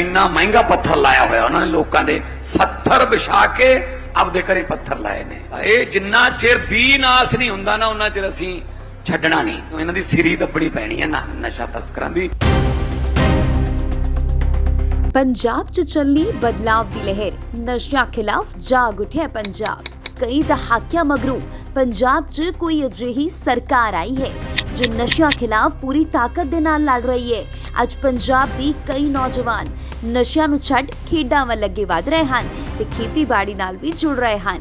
ਇੰਨਾ ਮਹਿੰਗਾ ਪੱਥਰ ਲਾਇਆ ਹੋਇਆ ਉਹਨਾਂ ਨੇ ਲੋਕਾਂ ਦੇ 70 ਵਿਛਾ ਕੇ ਆਪਦੇ ਘਰੇ ਪੱਥਰ ਲਾਏ ਨੇ। ਇਹ ਜਿੰਨਾ ਚਿਰ ਵੀ ਨਾਸ ਨਹੀਂ ਹੁੰਦਾ ਨਾ, ਉਹਨਾਂ ਚਿਰ ਅਸੀਂ ਛੱਡਣਾ ਨਹੀਂ। ਇਹਨਾਂ ਦੀ ਸਿਰੀ ਦੱਬਣੀ ਪੈਣੀ ਹੈ ਨਾ ਨਸ਼ਾ ਤਸਕਰਾਂ ਦੀ। ਪੰਜਾਬ 'ਚ ਚੱਲੀ ਬਦਲਾਵ ਦੀ ਲਹਿਰ। ਨਸ਼ਿਆਂ ਖਿਲਾਫ ਜਾਗ ਉਠਿਆ ਪੰਜਾਬ। ਕਈ ਦਹਾਕਿਆਂ ਮਗਰੋਂ ਪੰਜਾਬ 'ਚ ਕੋਈ ਅਜਿਹੀ ਸਰਕਾਰ ਆਈ ਹੈ, ਜੋ ਨਸ਼ਿਆਂ ਖਿਲਾਫ ਪੂਰੀ ਤਾਕਤ ਦੇ ਨਾਲ ਲੜ ਰਹੀ ਹੈ। ਅੱਜ ਪੰਜਾਬ ਦੀ ਕਈ ਨੌਜਵਾਨ ਨਸ਼ਿਆਂ ਨੂੰ ਛੱਡ ਖੇਡਾਂ ਵੱਲ ਅੱਗੇ ਵਧ ਰਹੇ ਹਨ ਤੇ ਖੇਤੀਬਾੜੀ ਨਾਲ ਵੀ ਜੁੜ ਰਹੇ ਹਨ।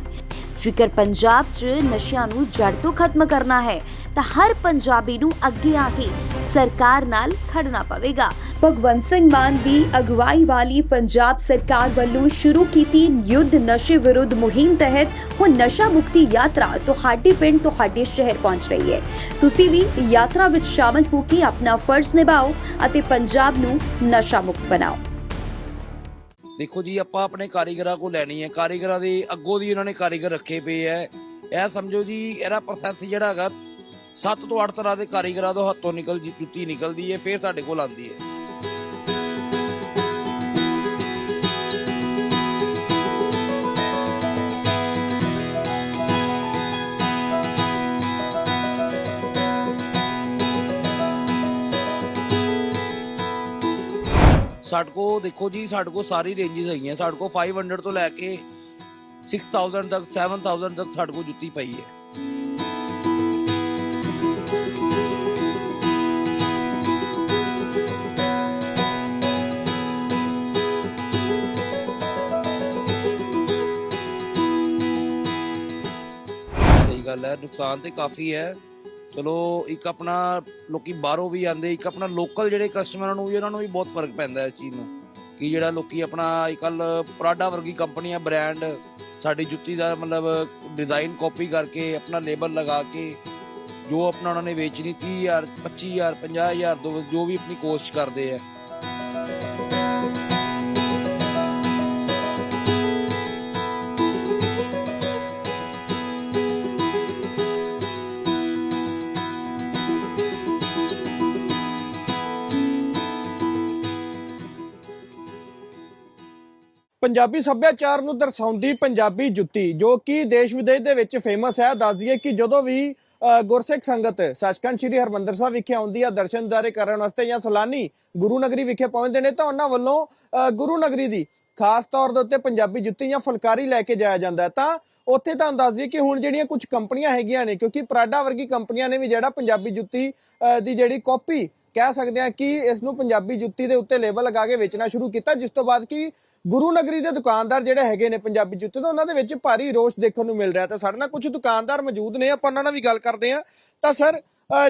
ਜੇਕਰ ਪੰਜਾਬ 'ਚ ਨਸ਼ਿਆਂ ਨੂੰ ਜੜ ਤੋਂ ਖਤਮ ਕਰਨਾ ਹੈ, ਤਾਂ ਹਰ ਪੰਜਾਬੀ ਨੂੰ ਅੱਗੇ ਆ ਕੇ ਸਰਕਾਰ ਨਾਲ ਖੜਨਾ ਪਵੇਗਾ। ਭਗਵੰਤ ਸਿੰਘ ਮਾਨ ਦੀ ਅਗਵਾਈ ਵਾਲੀ ਪੰਜਾਬ ਸਰਕਾਰ ਵੱਲੋਂ ਸ਼ੁਰੂ ਕੀਤੀ ਯੁੱਧ ਨਸ਼ੇ ਵਿਰੁੱਧ ਮੁਹਿੰਮ ਤਹਿਤ ਹੁਣ ਨਸ਼ਾ ਮੁਕਤੀ ਯਾਤਰਾ ਤੁਹਾਡੇ ਪਿੰਡ, ਤੁਹਾਡੇ ਸ਼ਹਿਰ ਪਹੁੰਚ ਰਹੀ ਹੈ। ਤੁਸੀਂ ਵੀ ਯਾਤਰਾ ਵਿੱਚ ਸ਼ਾਮਲ ਹੋ ਕੇ ਆਪਣਾ ਫਰਜ਼ ਨਿਭਾਓ ਅਤੇ ਪੰਜਾਬ ਨੂੰ ਨਸ਼ਾ ਮੁਕਤ ਬਣਾਓ। ਦੇਖੋ ਜੀ, ਆਪਾਂ ਆਪਣੇ ਕਾਰੀਗਰਾਂ ਕੋ ਲੈਣੀ ਹੈ। ਕਾਰੀਗਰਾਂ ਦੇ ਅੱਗੋਂ ਦੀ ਉਹਨਾਂ ਨੇ ਕਾਰੀਗਰ ਰੱਖੇ ਪਏ ਐ ਇਹ ਸਮਝੋ ਜੀ, ਇਹਦਾ ਪ੍ਰੋਸੈਸ ਜਿਹੜਾ ਹੈਗਾ 7 ਤੋਂ 8 ਤਰ੍ਹਾਂ ਦੇ ਕਾਰੀਗਰਾਂ ਤੋਂ ਹੱਥੋਂ ਨਿਕਲ ਜੀ, ਜੁੱਤੀ ਨਿਕਲਦੀ ਹੈ, ਫਿਰ ਸਾਡੇ ਕੋਲ ਆਉਂਦੀ ਹੈ। ਸਾਡੇ ਕੋ ਦੇਖੋ ਜੀ, ਸਾਡੇ ਕੋ ਸਾਰੀ ਰੇਂਜਸ ਹੈਗੀਆਂ। ਸਾਡੇ ਕੋ 500 ਤੋਂ ਲੈ ਕੇ 6000 ਤੱਕ 7000 ਤੱਕ ਸਾਡੇ ਕੋ ਜੁੱਤੀ ਪਈ ਹੈ। ਸਹੀ ਗੱਲ ਹੈ, ਨੁਕਸਾਨ ਤੇ ਕਾਫੀ ਹੈ। ਚਲੋ, ਇੱਕ ਆਪਣਾ ਲੋਕੀ ਬਾਹਰੋਂ ਵੀ ਆਂਦੇ ਇੱਕ ਆਪਣਾ ਲੋਕਲ ਜਿਹੜੇ ਕਸਟਮਰਾਂ ਨੂੰ ਵੀ, ਉਹਨਾਂ ਨੂੰ ਵੀ ਬਹੁਤ ਫ਼ਰਕ ਪੈਂਦਾ ਇਸ ਚੀਜ਼ ਨੂੰ। ਕਿ ਜਿਹੜਾ ਲੋਕੀ ਆਪਣਾ ਕੱਲ ਪ੍ਰਾਡਾ ਵਰਗੀ ਕੰਪਨੀਆਂ ਬ੍ਰਾਂਡ ਸਾਡੀ ਜੁੱਤੀ ਦਾ ਮਤਲਬ ਡਿਜ਼ਾਈਨ ਕਾਪੀ ਕਰਕੇ, ਆਪਣਾ ਲੇਬਲ ਲਗਾ ਕੇ, ਜੋ ਆਪਣਾ ਉਹਨਾਂ ਨੇ ਵੇਚਣੀ 30000 25000 50000 ਦੋ ਜੋ ਵੀ ਆਪਣੀ ਕੋਸ਼ਿਸ਼ ਕਰਦੇ ਆ। ਪੰਜਾਬੀ ਸੱਭਿਆਚਾਰ ਨੂੰ ਦਰਸਾਉਂਦੀ ਪੰਜਾਬੀ ਜੁੱਤੀ, ਜੋ ਕਿ ਦੇਸ਼ ਵਿਦੇਸ਼ ਦੇ ਵਿੱਚ ਫੇਮਸ ਹੈ। ਦੱਸ ਦਈਏ ਕਿ ਜਦੋਂ ਵੀ ਗੁਰਸਿੱਖ ਸੰਗਤ ਸੱਚਖੰਡ ਸ੍ਰੀ ਹਰਮੰਦਰ ਸਾਹਿਬ ਵਿਖੇ ਆਉਂਦੀ ਆ, ਦਰਸ਼ਨ ਕਰਨ ਵਾਸਤੇ ਜਾਂ ਸਲਾਨੀ ਗੁਰੂ ਨਗਰੀ ਵਿਖੇ ਪਹੁੰਚਦੇ ਨੇ, ਤਾਂ ਉਹਨਾਂ ਵੱਲੋਂ ਗੁਰੂ ਨਗਰੀ ਦੀ ਖਾਸ ਤੌਰ ਦੇ ਉੱਤੇ ਪੰਜਾਬੀ ਜੁੱਤੀ ਜਾਂ ਫੁਲਕਾਰੀ ਲੈ ਕੇ ਜਾਇਆ ਜਾਂਦਾ ਤਾਂ ਉੱਥੇ ਤੁਹਾਨੂੰ ਦੱਸ ਦਈਏ ਕਿ ਹੁਣ ਜਿਹੜੀਆਂ ਕੁਝ ਕੰਪਨੀਆਂ ਹੈਗੀਆਂ ਨੇ, ਕਿਉਂਕਿ ਪ੍ਰਾਡਾ ਵਰਗੀ ਕੰਪਨੀਆਂ ਨੇ ਵੀ ਜਿਹੜਾ ਪੰਜਾਬੀ ਜੁੱਤੀ ਦੀ ਜਿਹੜੀ ਕਾਪੀ ਕਹਿ ਸਕਦੇ ਆ ਕਿ ਇਸ ਨੂੰ ਪੰਜਾਬੀ ਜੁੱਤੀ ਦੇ ਉੱਤੇ ਲੇਬਲ ਲਗਾ ਕੇ ਵੇਚਣਾ ਸ਼ੁਰੂ ਕੀਤਾ, ਜਿਸ ਤੋਂ ਬਾਅਦ ਕਿ ਗੁਰੂ ਨਗਰੀ ਦੇ ਦੁਕਾਨਦਾਰ ਜਿਹੜੇ ਹੈਗੇ ਨੇ ਪੰਜਾਬੀ ਜੁੱਤੇ ਤੋਂ ਉਹਨਾਂ ਦੇ ਵਿੱਚ ਭਾਰੀ ਰੋਸ਼ ਦੇਖਣ ਨੂੰ ਮਿਲ ਰਿਹਾ। ਤੇ ਸਾਡੇ ਨਾਲ ਕੁਝ ਦੁਕਾਨਦਾਰ ਮੌਜੂਦ ਨੇ, ਆਪਾਂ ਉਹਨਾਂ ਨਾਲ ਵੀ ਗੱਲ ਕਰਦੇ ਹਾਂ। ਤਾਂ ਸਰ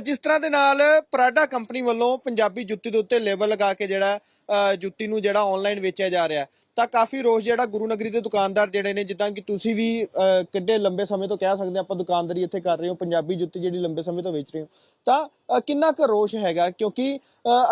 ਜਿਸ ਤਰ੍ਹਾਂ ਦੇ ਨਾਲ ਪ੍ਰਾਡਾ ਕੰਪਨੀ ਵੱਲੋਂ ਪੰਜਾਬੀ ਜੁੱਤੀ ਦੇ ਉੱਤੇ ਲੇਬਲ ਲਗਾ ਕੇ ਜਿਹੜਾ ਜੁੱਤੀ ਨੂੰ ਜਿਹੜਾ ਆਨਲਾਈਨ ਵੇਚਿਆ ਜਾ ਰਿਹਾ। ਤਾਂ ਕਾਫੀ ਰੋਸ਼ ਜਿਹੜਾ ਗੁਰੂ ਨਗਰੀ ਦੇ ਦੁਕਾਨਦਾਰ ਜਿਹੜੇ ਨੇ ਜਿੱਦਾਂ ਕਿ ਤੁਸੀਂ ਵੀ ਕਿੱਡੇ ਲੰਬੇ ਸਮੇਂ ਤੋਂ ਕਹਿ ਸਕਦੇ ਆਪਾਂ ਦੁਕਾਨਦਾਰੀ ਇੱਥੇ ਕਰ ਰਹੇ ਹੋ ਪੰਜਾਬੀ ਜੁੱਤੀ ਜਿਹੜੀ ਲੰਬੇ ਸਮੇਂ ਤੋਂ ਵੇਚ ਰਹੇ ਹੋ। ਤਾਂ ਕਿੰਨਾ ਕੁ ਰੋਸ਼ ਹੈਗਾ? ਕਿਉਂਕਿ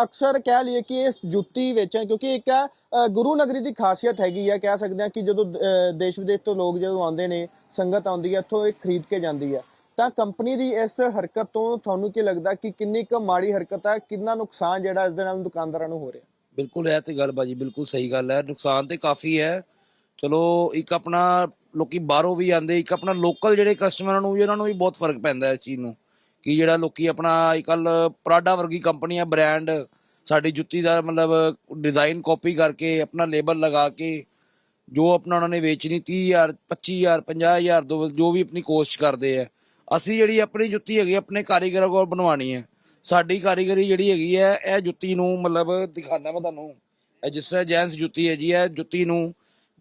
ਅਕਸਰ ਕਹਿ ਲਈਏ ਕਿ ਇਸ ਜੁੱਤੀ ਵੇਚਣ ਕਿਉਂਕਿ ਇੱਕ ਹੈ ਗੁਰੂ ਨਗਰੀ ਦੀ ਖਾਸੀਅਤ ਹੈਗੀ ਹੈ ਕਹਿ ਸਕਦੇ ਹਾਂ ਕਿ ਜਦੋਂ ਅ, ਦੇਸ਼ ਵਿਦੇਸ਼ ਤੋਂ ਲੋਕ ਜਦੋਂ ਆਉਂਦੇ ਨੇ ਸੰਗਤ ਆਉਂਦੀ ਹੈ ਇੱਥੋਂ ਇਹ ਖਰੀਦ ਕੇ ਜਾਂਦੀ ਹੈ ਤਾਂ ਕੰਪਨੀ ਦੀ ਇਸ ਹਰਕਤ ਤੋਂ ਤੁਹਾਨੂੰ ਕੀ ਲੱਗਦਾ ਕਿ ਕਿੰਨੀ ਕੁ ਮਾੜੀ ਹਰਕਤ ਹੈ ਕਿੰਨਾ ਨੁਕਸਾਨ ਜਿਹੜਾ ਇਸ ਦੇ ਨਾਲ ਦੁਕਾਨਦਾਰਾਂ ਨੂੰ ਹੋ ਰਿਹਾ? ਬਿਲਕੁਲ, ਇਹ ਤੇ ਗੱਲ ਬਾਜੀ ਬਿਲਕੁਲ ਸਹੀ ਗੱਲ ਹੈ। ਨੁਕਸਾਨ ਤੇ ਕਾਫੀ ਹੈ। ਚਲੋ, ਇੱਕ ਆਪਣਾ ਲੋਕੀ ਬਾਹਰੋਂ ਵੀ ਆਂਦੇ ਇੱਕ ਆਪਣਾ ਲੋਕਲ ਜਿਹੜੇ ਕਸਟਮਰਾਂ ਨੂੰ ਵੀ ਉਹਨਾਂ ਨੂੰ ਵੀ ਬਹੁਤ ਫ਼ਰਕ ਪੈਂਦਾ ਇਸ ਚੀਜ਼ ਨੂੰ। ਕਿ ਜਿਹੜਾ ਲੋਕੀ ਆਪਣਾ ਕੱਲ ਪ੍ਰਾਡਾ ਵਰਗੀ ਕੰਪਨੀਆਂ ਬ੍ਰਾਂਡ ਸਾਡੀ ਜੁੱਤੀ ਦਾ ਮਤਲਬ ਡਿਜ਼ਾਈਨ ਕਾਪੀ ਕਰਕੇ, ਆਪਣਾ ਲੇਬਲ ਲਗਾ ਕੇ, ਜੋ ਆਪਣਾ ਉਹਨਾਂ ਨੇ ਵੇਚਣੀ 30000 25000 50000 ਦੋ ਜੋ ਵੀ ਆਪਣੀ ਕੋਸ਼ਿਸ਼ ਕਰਦੇ ਆ ਅਸੀਂ ਜਿਹੜੀ ਆਪਣੀ ਜੁੱਤੀ ਹੈਗੀ, ਆਪਣੇ ਕਾਰੀਗਰਾਂ ਕੋਲ ਬਣਵਾਣੀ ਹੈ। ਸਾਡੀ ਕਾਰੀਗਰੀ ਜਿਹੜੀ ਹੈਗੀ ਹੈ, ਇਹ ਜੁੱਤੀ ਨੂੰ ਮਤਲਬ ਦਿਖਾਣਾ ਮੈਂ ਤੁਹਾਨੂੰ। ਇਹ ਜਿਸ ਤਰ੍ਹਾਂ ਜੈਂਸ ਜੁੱਤੀ ਹੈ ਜੀ ਇਹ ਜੁੱਤੀ ਨੂੰ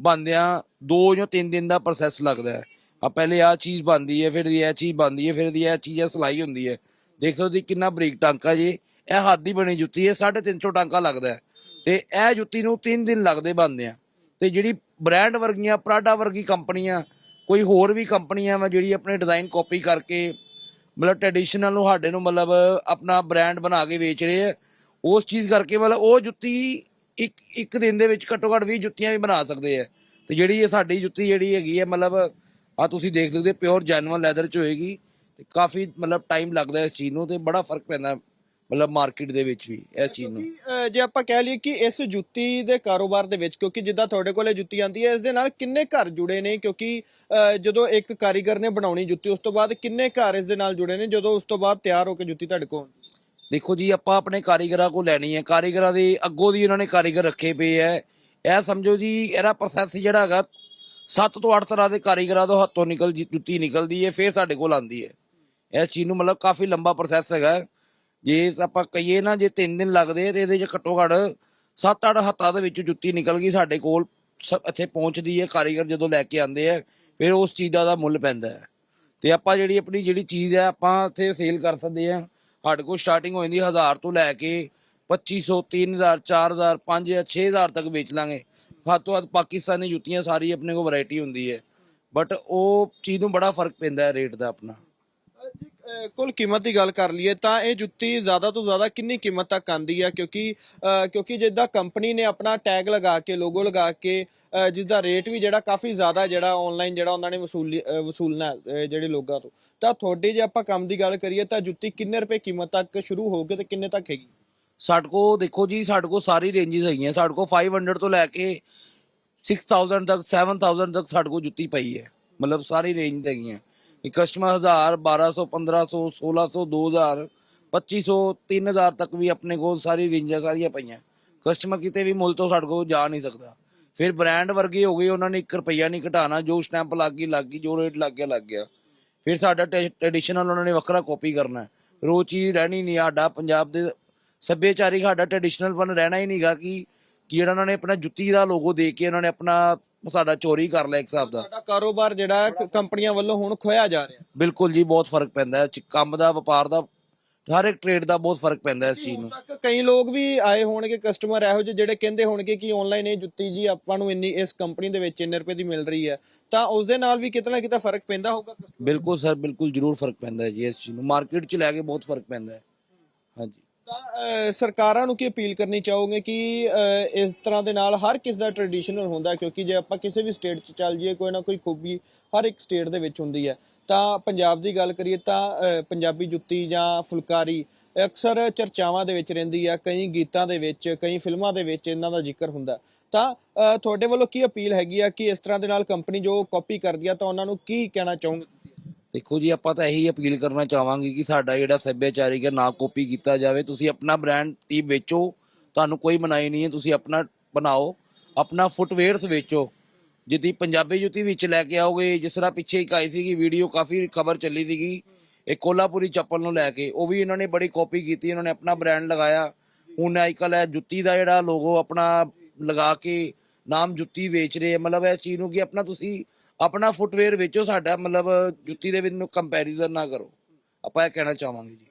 ਬੰਦਿਆਂ 2 ਜਾਂ 3 ਦਿਨ ਦਾ ਪ੍ਰੋਸੈਸ ਲੱਗਦਾ ਹੈ। ਆ ਪਹਿਲੇ ਆ ਚੀਜ਼ ਬਣਦੀ ਹੈ, ਫਿਰ ਇਹ ਚੀਜ਼ ਬਣਦੀ ਹੈ, ਫਿਰ ਦੀ ਇਹ ਚੀਜ਼ ਸਲਾਈ ਹੁੰਦੀ ਹੈ। ਦੇਖ ਸਕਦੇ ਹੋ ਕਿੰਨਾ ਬਰੀਕ ਟਾਂਕਾ ਜੀ। ਇਹ ਹੱਥ ਦੀ ਬਣੀ ਜੁੱਤੀ ਹੈ 350 ਟਾਂਕਾ ਲੱਗਦਾ ਹੈ। ਤੇ ਇਹ ਜੁੱਤੀ ਨੂੰ 3 ਦਿਨ ਲੱਗਦੇ ਬਣਦੇ ਆ। ਤੇ ਜਿਹੜੀ ਬ੍ਰਾਂਡ ਵਰਗੀਆਂ ਪ੍ਰਾਡਾ ਵਰਗੀ ਕੰਪਨੀਆਂ, ਕੋਈ ਹੋਰ ਵੀ ਕੰਪਨੀਆਂ ਵਾ ਜਿਹੜੀ ਆਪਣੇ ਡਿਜ਼ਾਈਨ ਕਾਪੀ ਕਰਕੇ ਮਤਲਬ ਟ੍ਰੈਡੀਸ਼ਨਲ ਨੂੰ ਸਾਡੇ ਨੂੰ ਮਤਲਬ ਆਪਣਾ ਬ੍ਰਾਂਡ ਬਣਾ ਕੇ ਵੇਚ ਰਹੇ ਆ। ਉਸ ਚੀਜ਼ ਕਰਕੇ ਮਤਲਬ ਉਹ ਜੁੱਤੀ ਇੱਕ ਇੱਕ ਦਿਨ ਦੇ ਵਿੱਚ ਘੱਟੋ ਘੱਟ 20 ਜੁੱਤੀਆਂ ਵੀ ਬਣਾ ਸਕਦੇ ਆ। ਤੇ ਜਿਹੜੀ ਇਹ ਸਾਡੀ ਜੁੱਤੀ ਜਿਹੜੀ ਹੈਗੀ ਹੈ ਮਤਲਬ ਆ ਤੁਸੀਂ ਦੇਖ ਸਕਦੇ ਪਿਓਰ ਜੈਨੂਅਲ ਲੈਦਰ ਚ ਹੋਏਗੀ। ਤੇ ਕਾਫੀ ਮਤਲਬ ਟਾਈਮ ਲੱਗਦਾ ਇਸ ਚੀਜ਼ ਨੂੰ ਤੇ ਬੜਾ ਫ਼ਰਕ ਪੈਂਦਾ। ਮਤਲਬ ਮਾਰਕੀਟ ਦੇ ਵਿੱਚ ਵੀ ਇਸ ਚੀਜ਼ ਨੂੰ। ਕਿਉਂਕਿ, ਜੇ ਆਪਾਂ ਕਹਿ ਲਈਏ ਕਿ ਇਸ ਜੁੱਤੀ ਦੇ ਕਾਰੋਬਾਰ ਦੇ ਵਿੱਚ ਕਿਉਂਕਿ ਜਿੱਦਾਂ ਤੁਹਾਡੇ ਕੋਲੇ ਜੁੱਤੀ ਆਂਦੀ ਹੈ ਇਸ ਦੇ ਨਾਲ ਕਿੰਨੇ ਘਰ ਜੁੜੇ ਨੇ? ਕਿਉਂਕਿ ਜਦੋਂ ਇੱਕ ਕਾਰੀਗਰ ਨੇ ਬਣਾਉਣੀ ਜੁੱਤੀ ਉਸ ਤੋਂ ਬਾਅਦ ਕਿੰਨੇ ਘਰ ਇਸ ਦੇ ਨਾਲ ਜੁੜੇ ਨੇ ਜਦੋਂ ਉਸ ਤੋਂ ਬਾਅਦ ਤਿਆਰ ਹੋ ਕੇ ਜੁੱਤੀ ਤੁਹਾਡੇ ਕੋਲ ਆਉਂਦੀ ਹੈ? ਦੇਖੋ ਜੀ ਆਪਾਂ ਆਪਣੇ ਕਾਰੀਗਰਾਂ ਕੋਲ ਲੈਣੀ ਹੈ। ਕਾਰੀਗਰਾਂ ਦੇ ਅੱਗੋਂ ਦੀ ਉਹਨਾਂ ਨੇ ਕਾਰੀਗਰ ਰੱਖੇ ਪਏ ਐ ਇਹ ਸਮਝੋ ਜੀ ਇਹਦਾ ਪ੍ਰੋਸੈਸ ਜਿਹੜਾ ਹੈਗਾ 7 ਤੋਂ 8 ਤਰ੍ਹਾਂ ਦੇ ਕਾਰੀਗਰਾਂ ਤੋਂ ਹੱਥੋਂ ਨਿਕਲ ਜੀ ਜੁੱਤੀ ਨਿਕਲਦੀ ਹੈ ਫਿਰ ਸਾਡੇ ਕੋਲ ਆਂਦੀ ਹੈ। ਇਸ ਚੀਜ਼ ਨੂੰ ਮਤਲਬ ਕਾਫੀ ਲੰਬਾ ਪ੍ਰੋਸੈਸ ਹੈਗਾ ਜੇ ਆਪਾਂ ਕਹੀਏ ਨਾ, ਜੇ 3 ਦਿਨ ਲੱਗਦੇ ਤੇ ਇਹਦੇ 'ਚ ਘੱਟੋ ਘੱਟ 7-8 ਹੱਥਾਂ ਦੇ ਵਿੱਚ ਜੁੱਤੀ ਨਿਕਲ ਗਈ ਸਾਡੇ ਕੋਲ ਸ- ਇੱਥੇ ਪਹੁੰਚਦੀ ਹੈ, ਕਾਰੀਗਰ ਜਦੋਂ ਲੈ ਕੇ ਆਉਂਦੇ ਆ, ਫਿਰ ਉਸ ਚੀਜ਼ ਦਾ ਉਹਦਾ ਮੁੱਲ ਪੈਂਦਾ ਹੈ। ਤੇ ਆਪਾਂ ਜਿਹੜੀ ਆਪਣੀ ਜਿਹੜੀ ਚੀਜ਼ ਹੈ, ਆਪਾਂ ਇੱਥੇ ਸੇਲ ਕਰ ਸਕਦੇ ਆ ਸਾਡੇ ਕੋਲ ਸਟਾਰਟਿੰਗ ਹੋ ਜਾਂਦੀ 1000 ਤੋਂ ਲੈ ਕੇ 2500 3000 4000 5000 6000 ਤੱਕ ਵੇਚ ਲਾਂਗੇ। ਵੱਧ ਤੋਂ ਵੱਧ ਪਾਕਿਸਤਾਨੀ ਜੁੱਤੀਆਂ ਸਾਰੀ ਆਪਣੇ ਕੋਲ ਵੈਰਾਈਟੀ ਹੁੰਦੀ ਹੈ। ਬਟ ਉਹ ਚੀਜ਼ ਨੂੰ ਬੜਾ ਫ਼ਰਕ ਪੈਂਦਾ ਹੈ ਰੇਟ ਦਾ ਆਪਣਾ। ਕੁੱਲ ਕੀਮਤ ਦੀ ਗੱਲ ਕਰ ਲਈਏ ਤਾਂ ਇਹ ਜੁੱਤੀ ਜ਼ਿਆਦਾ ਤੋਂ ਜ਼ਿਆਦਾ ਕਿੰਨੀ ਕੀਮਤ ਤੱਕ ਆਂਦੀ ਹੈ ਕਿਉਂਕਿ ਕਿਉਂਕਿ ਜਿੱਦਾਂ ਕੰਪਨੀ ਨੇ ਆਪਣਾ ਟੈਗ ਲਗਾ ਕੇ ਲੋਗੋ ਲਗਾ ਕੇ ਅਹ, ਰੇਟ ਵੀ ਜਿਹੜਾ ਕਾਫੀ ਜ਼ਿਆਦਾ ਜਿਹੜਾ ਆਨਲਾਈਨ ਜਿਹੜਾ ਉਹਨਾਂ ਨੇ ਵਸੂਲੀ ਵਸੂਲਣਾ ਜਿਹੜੇ ਲੋਕਾਂ ਤੋਂ। ਤਾਂ ਤੁਹਾਡੇ ਜੇ ਆਪਾਂ ਕੰਮ ਦੀ ਗੱਲ ਕਰੀਏ ਤਾਂ ਜੁੱਤੀ ਕਿੰਨੇ ਰੁਪਏ ਕੀਮਤ ਤੱਕ ਸ਼ੁਰੂ ਹੋ ਕੇ ਤੇ ਕਿੰਨੇ ਤੱਕ ਹੈਗੀ? ਸਾਡੇ ਕੋਲ ਦੇਖੋ ਜੀ ਸਾਡੇ ਕੋਲ ਸਾਰੀ ਰੇਂਜਸ ਹੈਗੀਆਂ। ਸਾਡੇ ਕੋਲ 500 ਤੋਂ ਲੈ ਕੇ 6000 ਤੱਕ 7000 ਤੱਕ ਸਾਡੇ ਕੋਲ ਜੁੱਤੀ ਪਈ ਹੈ। ਮਤਲਬ ਸਾਰੀ ਰੇਂਜ ਹੈਗੀਆਂ। ਕਸਟਮਰ 1000 1200 1500 1600 2000 2500 3000 ਤੱਕ ਵੀ ਆਪਣੇ ਕੋਲ ਸਾਰੀ ਰੇਂਜਾਂ ਸਾਰੀਆਂ ਪਈਆਂ। ਕਸਟਮਰ ਕਿਤੇ ਵੀ ਮੁੱਲ ਤੋਂ ਸਾਡੇ ਕੋਲ ਜਾ ਨਹੀਂ ਸਕਦਾ। ਫਿਰ ਬ੍ਰਾਂਡ ਵਰਗੇ ਹੋ ਗਏ, ਉਹਨਾਂ ਨੇ 1 ਰੁਪਈਆ ਨਹੀਂ ਘਟਾਣਾ ਜੋ ਸਟੈਂਪ ਲੱਗ ਗਈ ਲੱਗ ਗਈ, ਜੋ ਰੇਟ ਲੱਗ ਗਿਆ ਲੱਗ ਗਿਆ। ਫਿਰ ਸਾਡਾ ਟ੍ਰੈਡੀਸ਼ਨਲ ਉਹਨਾਂ ਨੇ ਵੱਖਰਾ ਕਾਪੀ ਕਰਨਾ ਹੈ। ਫਿਰ ਉਹ ਚੀਜ਼ ਰਹਿਣੀ ਨਹੀਂ, ਸਾਡਾ ਪੰਜਾਬ ਦੇ ਸੱਭਿਆਚਾਰਿਕ ਸਾਡਾ ਟ੍ਰੈਡੀਸ਼ਨਲ ਪਨ ਰਹਿਣਾ ਹੀ ਨਹੀਂਗਾ ਕਿ ਕਿ ਜਿਹੜਾ ਉਹਨਾਂ ਨੇ ਆਪਣਾ ਜੁੱਤੀ ਦਾ ਲੋਗੋ ਦੇ ਕੇ ਉਹਨਾਂ ਨੇ ਆਪਣਾ ਸਾਡਾ ਚੋਰੀ ਕਰ ਲਿਆ ਇੱਕ ਹਿਸਾਬ ਦਾ। ਸਾਡਾ ਕਾਰੋਬਾਰ ਜਿਹੜਾ ਕ- ਕੰਪਨੀਆਂ ਵੱਲੋਂ ਹੁਣ ਖੋਇਆ ਜਾ ਰਿਹਾ। ਬਿਲਕੁਲ ਜੀ ਬਹੁਤ ਫ਼ਰਕ ਪੈਂਦਾ ਹੈ। ਚ- ਕੰਮ ਦਾ ਵਪਾਰ ਦਾ ਹਰ ਇੱਕ ਟ੍ਰੇਡ ਦਾ ਬਹੁਤ ਫ਼ਰਕ ਪੈਂਦਾ ਹੈ ਇਸ ਚੀਜ਼ ਹੁਣ ਨੂੰ। ਤੱਕ ਕਈ ਲੋਕ ਵੀ ਆਏ ਹੋਣਗੇ ਕਸਟਮਰ ਇਹੋ ਜਿਹੇ ਜਿਹੜੇ ਕਹਿੰਦੇ ਹੋਣਗੇ ਕਿ ਆਨਲਾਈਨ ਇਹ ਜੁੱਤੀ ਜੀ ਆਪਾਂ ਨੂੰ ਇੰਨੀ ਇਸ ਕੰਪਨੀ ਦੇ ਵਿੱਚ ਇੰਨੇ ਰੁਪਏ ਦੀ ਮਿਲ ਰਹੀ ਹੈ। ਤਾਂ ਉਸ ਦੇ ਨਾਲ ਵੀ ਕਿਤੇ ਨਾ ਕਿਤੇ ਫ਼ਰਕ ਪੈਂਦਾ ਹੋਊਗਾ। ਬਿਲਕੁਲ ਸਰ ਬਿਲਕੁਲ ਜ਼ਰੂਰ ਫ਼ਰਕ ਪੈਂਦਾ ਹੈ ਜੀ ਇਸ ਚੀਜ਼ ਨੂੰ। ਮਾਰਕੀਟ 'ਚ ਲੈ ਕੇ ਬਹੁਤ ਫ਼ਰਕ ਪੈਂਦਾ ਹੈ। ਤਾਂ ਸਰਕਾਰਾਂ ਨੂੰ ਕੀ ਅਪੀਲ ਕਰਨੀ ਚਾਹੋਗੇ ਕਿ ਇਸ ਤਰ੍ਹਾਂ ਦੇ ਨਾਲ ਹਰ ਕਿਸ ਦਾ ਟ੍ਰੈਡੀਸ਼ਨਲ ਹੁੰਦਾ ਕਿਉਂਕਿ ਜੇ ਆਪਾਂ ਕਿਸੇ ਵੀ ਸਟੇਟ 'ਚ ਚੱਲ ਜਾਈਏ, ਕੋਈ ਨਾ ਕੋਈ ਖੂਬੀ ਹਰ ਇੱਕ ਸਟੇਟ ਦੇ ਵਿੱਚ ਹੁੰਦੀ ਹੈ। ਤਾਂ ਪੰਜਾਬ ਦੀ ਗੱਲ ਕਰੀਏ ਤਾਂ ਪੰਜਾਬੀ ਜੁੱਤੀ ਜਾਂ ਫੁਲਕਾਰੀ ਅਕਸਰ ਚਰਚਾਵਾਂ ਦੇ ਵਿੱਚ ਰਹਿੰਦੀ ਹੈ, ਕਈ ਗੀਤਾਂ ਦੇ ਵਿੱਚ, ਕਈ ਫਿਲਮਾਂ ਦੇ ਵਿੱਚ ਇਹਨਾਂ ਦਾ ਜ਼ਿਕਰ ਹੁੰਦਾ ਤਾਂ ਤੁਹਾਡੇ ਵੱਲੋਂ ਕੀ ਅਪੀਲ ਹੈਗੀ ਆ ਕਿ ਇਸ ਤਰ੍ਹਾਂ ਦੇ ਨਾਲ ਕੰਪਨੀ ਜੋ ਕਾਪੀ ਕਰਦੀ ਆ, ਤਾਂ ਉਹਨਾਂ ਨੂੰ ਕੀ ਕਹਿਣਾ ਚਾਹੋਗੇ? ਦੇਖੋ ਜੀ, ਆਪਾਂ ਤਾਂ ਇਹੀ ਅਪੀਲ ਕਰਨਾ ਚਾਹਾਂਗੇ ਕਿ ਸਾਡਾ ਜਿਹੜਾ ਸੱਭਿਆਚਾਰਿਕ ਹੈ, ਨਾ ਕਾਪੀ ਕੀਤਾ ਜਾਵੇ। ਤੁਸੀਂ ਆਪਣਾ ਬ੍ਰਾਂਡ ਤੀ ਵੇਚੋ, ਤੁਹਾਨੂੰ ਕੋਈ ਮਨਾਈ ਨਹੀਂ ਹੈ, ਤੁਸੀਂ ਆਪਣਾ ਬਣਾਓ, ਆਪਣਾ ਫੁੱਟਵੇਅਰਸ ਵੇਚੋ। ਜਿੱਦੀ ਪੰਜਾਬੀ ਜੁੱਤੀ ਵਿੱਚ ਲੈ ਕੇ ਆਓਗੇ, ਜਿਸ ਤਰ੍ਹਾਂ ਪਿੱਛੇ ਇੱਕ ਆਈ ਸੀਗੀ ਵੀਡੀਓ, ਕਾਫੀ ਖਬਰ ਚੱਲੀ ਸੀਗੀ, ਇਹ ਕੋਲਾਪੁਰੀ ਚੱਪਲ ਨੂੰ ਲੈ ਕੇ। ਉਹ ਵੀ ਇਹਨਾਂ ਨੇ ਬੜੀ ਕਾਪੀ ਕੀਤੀ, ਇਹਨਾਂ ਨੇ ਆਪਣਾ ਬ੍ਰਾਂਡ ਲਗਾਇਆ। ਹੁਣ ਅੱਜਕੱਲ ਇਹ ਜੁੱਤੀ ਦਾ ਜਿਹੜਾ ਲੋਗੋ ਆਪਣਾ ਲਗਾ ਕੇ ਨਾਮ ਜੁੱਤੀ ਵੇਚ ਰਹੇ ਮਤਲਬ ਇਹ ਚੀਜ਼ ਨੂੰ ਕਿ ਆਪਣਾ ਤੁਸੀਂ ਆਪਣਾ ਫੁੱਟਵੇਅਰ ਵੇਚੋ ਸਾਡਾ ਮਤਲਬ ਜੁੱਤੀ ਦੇ ਵਿੱਚ ਨੂੰ ਕੰਪੈਰੀਜ਼ਨ ਨਾ ਕਰੋ। ਆਪਾਂ ਇਹ ਕਹਿਣਾ ਚਾਹਾਂਗੇ ਜੀ।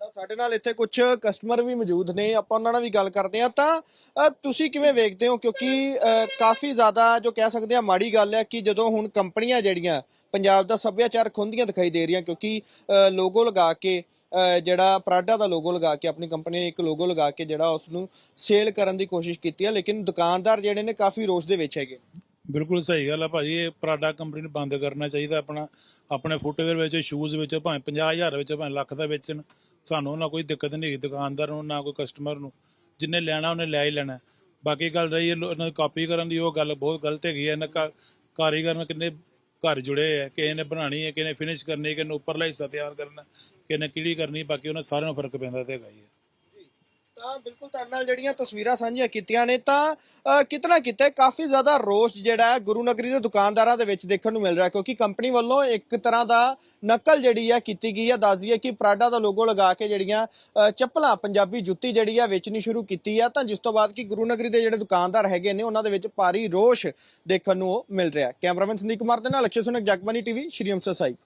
ਤਾਂ ਸਾਡੇ ਨਾਲ ਇੱਥੇ ਕੁਝ ਕਸਟਮਰ ਵੀ ਮੌਜੂਦ ਨੇ ਆਪਾਂ ਉਹਨਾਂ ਨਾਲ ਵੀ ਗੱਲ ਕਰਦੇ ਆ ਤਾਂ ਅ, ਤੁਸੀਂ ਕਿਵੇਂ ਵੇਖਦੇ ਹੋ? ਕਿਉਂਕਿ ਅ, ਕਾਫੀ ਜ਼ਿਆਦਾ ਜੋ ਕਹਿ ਸਕਦੇ ਆ ਮਾੜੀ ਗੱਲ ਹੈ ਕਿ ਜਦੋਂ ਹੁਣ ਕੰਪਨੀਆਂ ਜਿਹੜੀਆਂ ਪੰਜਾਬ ਦਾ ਸੱਭਿਆਚਾਰ ਖੁੰਦੀਆਂ ਦਿਖਾਈ ਦੇ ਰਹੀਆਂ ਕਿਉਂਕਿ ਲੋਗੋ ਲਗਾ ਕੇ ਅ, ਜਿਹੜਾ ਪ੍ਰਾਡਾ ਦਾ ਲੋਗੋ ਲਗਾ ਕੇ ਆਪਣੀ ਕੰਪਨੀ ਨੇ ਇੱਕ ਲੋਗੋ ਲਗਾ ਕੇ ਜਿਹੜਾ ਉਸ ਨੂੰ ਸੇਲ ਕਰਨ ਦੀ ਕੋਸ਼ਿਸ਼ ਕੀਤੀ ਹੈ। ਲੇਕਿਨ ਦੁਕਾਨਦਾਰ ਜਿਹੜੇ ਨੇ ਕਾਫੀ ਰੋਸ ਦੇ ਵਿੱਚ ਹੈਗੇ। ਬਿਲਕੁਲ ਸਹੀ ਗੱਲ ਆ ਭਾਜੀ, ਇਹ ਪ੍ਰਾਡਾ ਕੰਪਨੀ ਨੂੰ ਬੰਦ ਕਰਨਾ ਚਾਹੀਦਾ ਆਪਣਾ। ਆਪਣੇ ਫੁੱਟਵੇਅਰ ਵਿੱਚ ਸ਼ੂਜ਼ ਵਿੱਚ ਭਾਵੇਂ 50000 ਵਿੱਚ, ਭਾਵੇਂ ਲੱਖ ਦਾ ਵੇਚਣ ਸਾਨੂੰ ਉਹਨਾਂ ਕੋਈ ਦਿੱਕਤ ਨਹੀਂ ਹੈਗੀ ਦੁਕਾਨਦਾਰ ਨੂੰ, ਨਾ ਕੋਈ ਕਸਟਮਰ ਨੂੰ। ਜਿੰਨੇ ਲੈਣਾ, ਉਹਨੇ ਲੈ ਹੀ ਲੈਣਾ। ਬਾਕੀ ਗੱਲ ਰਹੀ ਹੈ, ਲੋ- ਇਹਨਾਂ ਦੀ ਕਾਪੀ ਕਰਨ ਦੀ, ਉਹ ਗੱਲ ਬਹੁਤ ਗਲਤ ਹੈਗੀ ਹੈ। ਇਹਨਾਂ ਕਾ- ਕਾਰੀਗਰ ਨਾਲ ਕਿੰਨੇ ਘਰ ਜੁੜੇ ਹੈ, ਕਿਸੇ ਨੇ ਬਣਾਣੀ ਹੈ, ਕਿਸੇ ਨੇ ਫਿਨਿਸ਼ ਕਰਨੀ ਹੈ, ਕਿਸੇ ਨੇ ਉੱਪਰਲਾ ਹਿੱਸਾ ਤਿਆਰ ਕਰਨਾ, ਕਿਸੇ ਨੇ ਕਿਹੜੀ ਕਰਨੀ ਬਾਕੀ ਉਹਨਾਂ ਸਾਰਿਆਂ ਨੂੰ ਫ਼ਰਕ ਪੈਂਦਾ ਤੇ ਹੈਗਾ ਹੀ ਹੈ। ਤਾਂ ਬਿਲਕੁਲ ਤੁਹਾਡੇ ਨਾਲ ਜਿਹੜੀਆਂ ਤਸਵੀਰਾਂ ਸਾਂਝੀਆਂ ਕੀਤੀਆਂ ਨੇ ਤਾਂ ਅ, ਕਿਤਨਾ ਕਿਤੇ ਕਾਫੀ ਜ਼ਿਆਦਾ ਰੋਸ ਜਿਹੜਾ ਹੈ ਗੁਰੂ ਨਗਰੀ ਦੇ ਦੁਕਾਨਦਾਰਾਂ ਦੇ ਵਿੱਚ ਦੇਖਣ ਨੂੰ ਮਿਲ ਰਿਹਾ ਕਿਉਂਕਿ ਕੰਪਨੀ ਵੱਲੋਂ ਇੱਕ ਤਰ੍ਹਾਂ ਦਾ ਨਕਲ ਜਿਹੜੀ ਹੈ ਕੀਤੀ ਗਈ ਹੈ ਦੱਸਦੀ ਹੈ ਕਿ ਪ੍ਰਾਡਾ ਦਾ ਲੋਗੋ ਲਗਾ ਕੇ ਜਿਹੜੀਆਂ ਚੱਪਲਾਂ ਪੰਜਾਬੀ ਜੁੱਤੀ ਜਿਹੜੀ ਹੈ ਵੇਚਣੀ ਸ਼ੁਰੂ ਕੀਤੀ ਹੈ ਤਾਂ ਜਿਸ ਤੋਂ ਬਾਅਦ ਕਿ ਗੁਰੂ ਨਗਰੀ ਦੇ ਜਿਹੜੇ ਦੁਕਾਨਦਾਰ ਹੈਗੇ ਨੇ ਉਹਨਾਂ ਦੇ ਵਿੱਚ ਭਾਰੀ ਰੋਸ਼ ਦੇਖਣ ਨੂੰ ਮਿਲ ਰਿਹਾ ਕੈਮਰਾਮੈਨ ਸੰਦੀਪ ਕੁਮਾਰ ਦੇ ਨਾਲ ਅਕਸ਼ੇ ਸੁਨਕ ਜਗਬਾਨੀ ਟੀਵੀ ਸ਼੍ਰੀ ਅੰਮ੍ਰਿਤਸਰ ਸਾਹਿਬ।